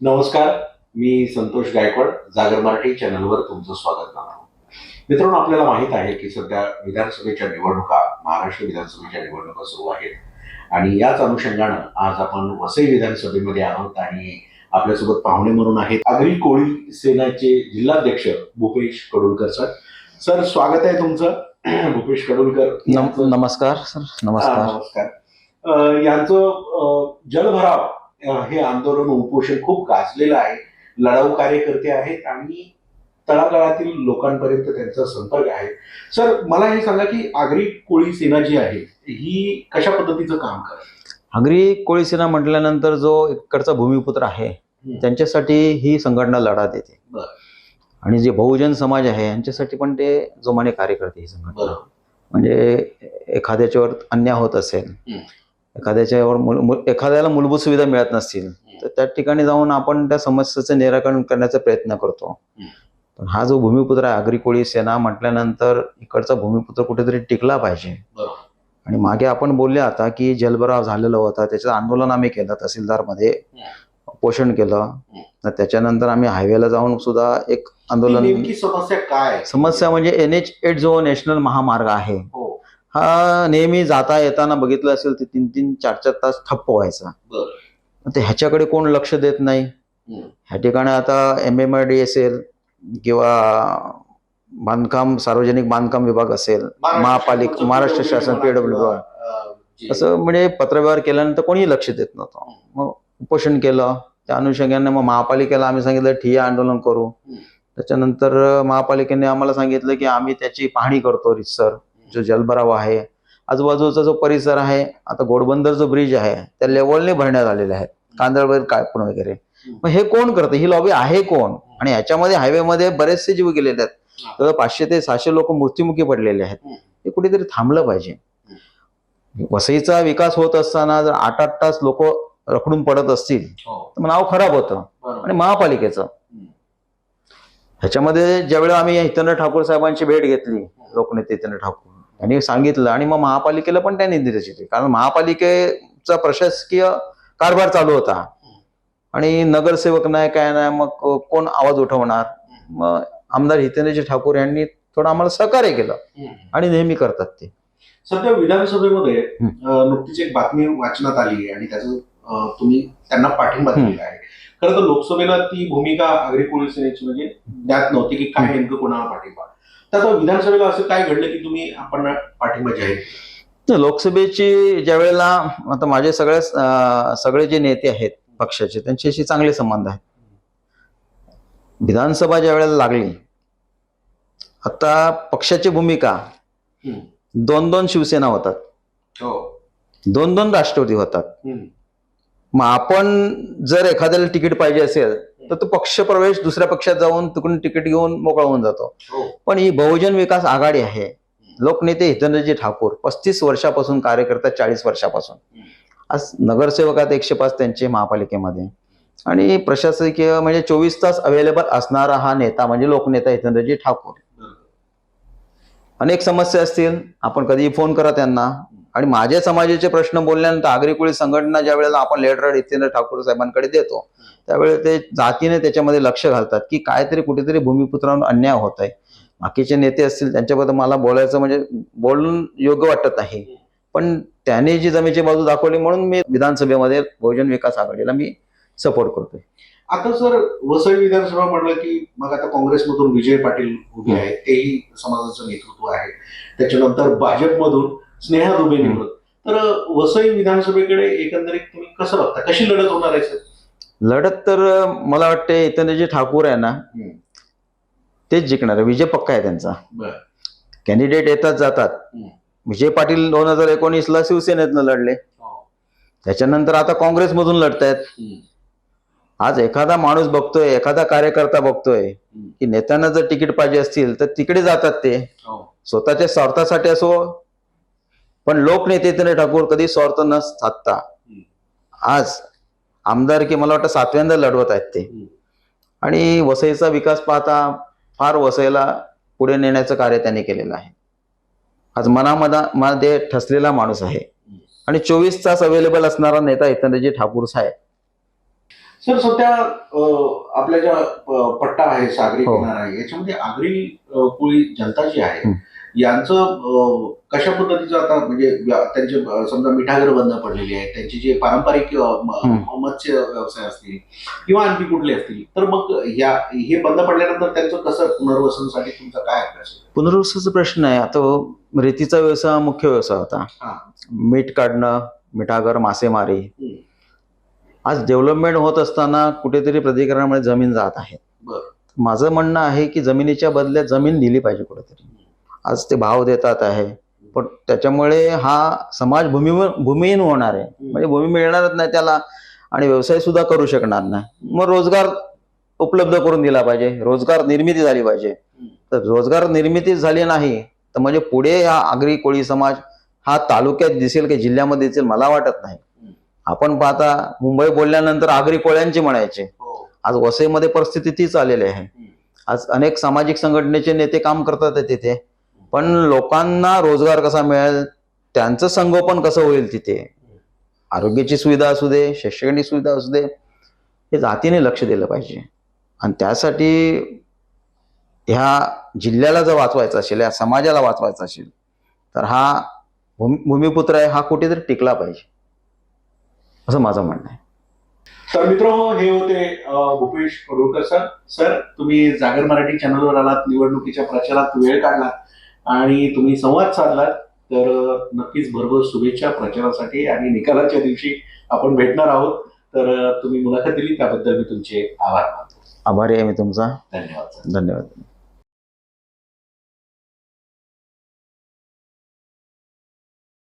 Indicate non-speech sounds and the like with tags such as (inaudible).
नमस्कार मी संतोष गायकवाड जागर मराठी चॅनलवर तुमचं स्वागत करतो. मित्रांनो आपल्याला माहीत आहे की सध्या विधानसभेच्या निवडणुका महाराष्ट्र विधानसभेच्या निवडणुका सुरू आहेत. आणि याच अनुषंगानं आज आपण वसई विधानसभेमध्ये आहोत आणि आपल्यासोबत पाहुणे म्हणून आहेत आगरी कोळी सेनाचे जिल्हाध्यक्ष भूपेश कडुलकर सर. सर स्वागत आहे तुमचं. (clears throat) भूपेश कडुलकर नम- नमस्कार सर. नमस्कार. नमस्कार. यांचं जलभराव हे आंदोलन उपोषण खूप गाजलेलं आहे. लढाऊ कार्यकर्ते आहेत आणि तळागाळातील लोकांपर्यंत त्यांचा संपर्क आहे. सर मला हे सांगा की आगरी कोळी सेना जी आहे ही कशा पद्धतीचं काम करते? आगरी कोळी सेना म्हटल्यानंतर जो इकडचा भूमिपुत्र आहे त्यांच्यासाठी ही संघटना लढा देते. आणि जे बहुजन समाज आहे यांच्यासाठी पण ते जोमाने कार्य करते ही संघटना. म्हणजे एखाद्याच्यावर अन्याय होत असेल. एखाद्याच्यावर मूल- एखाद्याला मूलभूत सुविधा मिळत नसतील तर त्या ठिकाणी जाऊन आपण त्या समस्येचं निराकरण करण्याचा प्रयत्न करतो. हं. पण हा जो भूमिपुत्र आहे आगरी कोळी सेना म्हटल्यानंतर इकडचा भूमिपुत्र कुठेतरी टिकला पाहिजे. आणि मागे आपण बोलले आता की जलभराव झालेला होता त्याचं आंदोलन आम्ही केलं तहसीलदारमध्ये पोषण केलं. तर त्याच्यानंतर आम्ही हायवेला जाऊन सुद्धा एक आंदोलन समस्या काय? समस्या म्हणजे एन एच एट जो नॅशनल महामार्ग आहे हो नेहमी जाता येताना बघितलं असेल तर तीन तीन चार चार तास ठप्प व्हायचा. ते ह्याच्याकडे कोण लक्ष देत नाही. ह्या ठिकाणी आता एम एम आय डी असेल किंवा बांधकाम सार्वजनिक बांधकाम विभाग असेल महापालिका महाराष्ट्र शासन पीडब्ल्यू असं म्हणजे पत्रव्यवहार केल्यानंतर कोणीही लक्ष देत नव्हतं. मग उपोषण केलं. त्या अनुषंगाने मग महापालिकेला आम्ही सांगितलं ठिय्या आंदोलन करू. त्याच्यानंतर महापालिकेने आम्हाला सांगितलं की आम्ही त्याची पाहणी करतो रितसर जो जलभराव आहे आजूबाजूचा जो परिसर आहे आता घोडबंदर जो ब्रिज आहे त्या लेवलने भरण्यात आलेले आहेत. कांदळवर कायपण वगैरे. मग हे कोण करतं? ही लॉबी आहे कोण? आणि याच्यामध्ये हायवेमध्ये बरेचसे जीव गेलेले आहेत. तर पाचशे ते सहाशे लोक मृत्युमुखी पडलेले आहेत. हं. हे कुठेतरी थांबलं पाहिजे. वसईचा विकास होत असताना जर आठ आठ तास लोक रखडून पडत असतील हो, तर मग नाव खराब होतं. आणि महापालिकेचं. ह्याच्यामध्ये ज्यावेळेला आम्ही हितेंद्र ठाकूर साहेबांची भेट घेतली लोकनेते हितेंद्र ठाकूर त्यांनी सांगितलं आणि मग महापालिकेला पण त्यांनी निर्देश दिले कारण महापालिकेचा प्रशासकीय कारभार चालू होता. आणि नगरसेवक नाही काय नाही मग कोण आवाज उठवणार? मग आमदार हितेंद्रजी ठाकूर यांनी थोडं आम्हाला सहकार्य केलं. आणि नेहमी करतात ते. सध्या विधानसभेमध्ये नुकतीच एक बातमी वाचण्यात आली आहे आणि त्याचं तुम्ही त्यांना पाठिंबा. दिलेला आहे. खरं तर लोकसभेला ती भूमिका आगरी पोलीस सेनेची म्हणजे ज्ञात नव्हती की काय नेमकं कोणाला पाठिंबा. तर आता विधानसभेला असं काय घडलं की तुम्ही आपण पाठिंबा जाहीर लोकसभेची ज्या वेळेला आता माझे सगळे सगळे जे नेते आहेत पक्षाचे त्यांच्याशी चांगले संबंध आहेत. विधानसभा ज्या वेळेला लागली आता पक्षाची भूमिका. दोन दोन शिवसेना होतात. हो. दोन दोन राष्ट्रवादी होतात. मग आपण जर एखाद्याला तिकीट पाहिजे असेल तर तो पक्ष प्रवेश दुसऱ्या पक्षात जाऊन तिकडून तिकीट घेऊन मोकळा होऊन जातो. हो. पण ही बहुजन विकास आघाडी आहे. लोकनेते हितेंद्रजी ठाकूर पस्तीस वर्षापासून कार्य करतात चाळीस वर्षापासून. आज नगरसेवकात एकशे पाच त्यांचे महापालिकेमध्ये. आणि प्रशासकीय म्हणजे चोवीस तास अवेलेबल असणारा हा नेता म्हणजे लोकनेता हितेंद्रजी ठाकूर. अनेक समस्या असतील. आपण कधीही फोन करा त्यांना. आणि माझ्या समाजाचे प्रश्न बोलल्यानंतर आगरी कोळी संघटना ज्या वेळेला आपण लेटर हितेंद्र ठाकूर साहेबांकडे देतो त्यावेळेला ते जातीने त्याच्यामध्ये लक्ष घालतात की काहीतरी कुठेतरी भूमिपुत्रांवर अन्याय होत आहे बाकीचे नेते असतील त्यांच्याबद्दल मला बोलायचं म्हणजे बोलून योग्य वाटत नाही. पण त्याने जी जमेची बाजू दाखवली म्हणून मी विधानसभेमध्ये बहुजन विकास आघाडीला मी सपोर्ट करतोय. आता सर वसई विधानसभा म्हटलं की मग आता काँग्रेसमधून विजय पाटील उभे. आहेत तेही समाजाचं नेतृत्व आहे. त्याच्यानंतर भाजपमधून स्नेहा दुबे. निवडत तर वसई विधानसभेकडे एकंदरीत तुम्ही कसं बघता कशी लढत होणार आहे सर लढत तर मला वाटते हितेंद्रजी ठाकूर आहे ना. तेच जिंकणार आहे विजय पक्का आहे त्यांचा कॅन्डिडेट येतात जातात. विजय पाटील दोन हजार एकोणीसला शिवसेनेतनं लढले हो. त्याच्यानंतर आता काँग्रेसमधून लढतायत. आज एखादा माणूस बघतोय एखादा कार्यकर्ता बघतोय. की नेत्यांना जर तिकीट पाहिजे असतील तर तिकडे जातात ते हो. स्वतःच्या स्वार्थासाठी असो पण लोकनेते ठाकूर कधी स्वार्थ न साधता. आज आमदार की मला वाटतं सातव्यांदा लढवत आहेत ते. आणि वसईचा विकास पाहता फार वसईला पुढे नेण्याचं कार्य त्यांनी केलेलं आहे आज मनामधा मध्ये ठसलेला माणूस आहे आणि चोवीस तास अवेलेबल असणारा नेता हितेंद्रजी ठाकूर साहेब सर सध्या आपल्या ज्या पट्टा आहे सागरी हो. किनारा आहे याच्यामध्ये आगरी कोळी जनता जी आहे. यांचं कशा पद्धतीचं आता म्हणजे त्यांचे समजा मिठागर बंद पडलेली आहेत त्यांचे जे पारंपरिक. मत्स्य व्यवसाय असतील किंवा आणखी कुठले असतील तर मग या हे बंद पडल्यानंतर त्यांचं कसं पुनर्वसनासाठी तुमचा काय अभ्यास? पुनर्वसनाचा प्रश्न आहे आता रेतीचा व्यवसाय मुख्य व्यवसाय होता. मीठ काढणं मिठागर मासेमारी. आज डेव्हलपमेंट होत असताना कुठेतरी प्राधिकरणामुळे जमीन जात आहे. माझं म्हणणं आहे की जमिनीच्या बदल्यात जमीन दिली पाहिजे कुठेतरी आज ते भाव देतात आहे. पण त्याच्यामुळे हा समाज भूमीवर भूमिहीन होणार आहे. म्हणजे भूमी मिळणारच नाही त्याला आणि व्यवसाय सुद्धा करू शकणार नाही. मग रोजगार उपलब्ध करून दिला पाहिजे. रोजगार निर्मिती झाली पाहिजे. तर रोजगार निर्मिती झाली नाही तर म्हणजे पुढे हा आगरी कोळी समाज हा तालुक्यात दिसेल की जिल्ह्यामध्ये दिसेल मला वाटत नाही. आपण पाहता मुंबई बोलल्यानंतर आगरी कोळ्यांची म्हणायचे. हो. आज वसईमध्ये परिस्थिती तीच आलेली आहे. आज अनेक सामाजिक संघटनेचे नेते काम करतात तिथे. पण लोकांना रोजगार कसा मिळेल त्यांचं संगोपन कसं होईल तिथे? आरोग्याची सुविधा असू दे शैक्षणिक सुविधा असू दे हे जातीने लक्ष दिलं पाहिजे. आणि त्यासाठी ह्या जिल्ह्याला जर वाचवायचं असेल या समाजाला वाचवायचं असेल तर हा भूमिपुत्र आहे हा कुठेतरी टिकला पाहिजे. असं माझं म्हणणं आहे. तर मित्र हे होते भूपेश कडोळकर सर. सर तुम्ही जागर मराठी चॅनलवर आलात निवडणुकीच्या प्रचारात वेळ काढला आणि तुम्ही संवाद साधलात तर नक्कीच भरभर शुभेच्छा प्रचारासाठी आणि निकालाच्या दिवशी आपण भेटणार आहोत. तर तुम्ही मुलाखत दिली त्याबद्दल मी तुमचे आभार मानतो. आभारी आहे मी तुमचा. धन्यवाद धन्यवाद.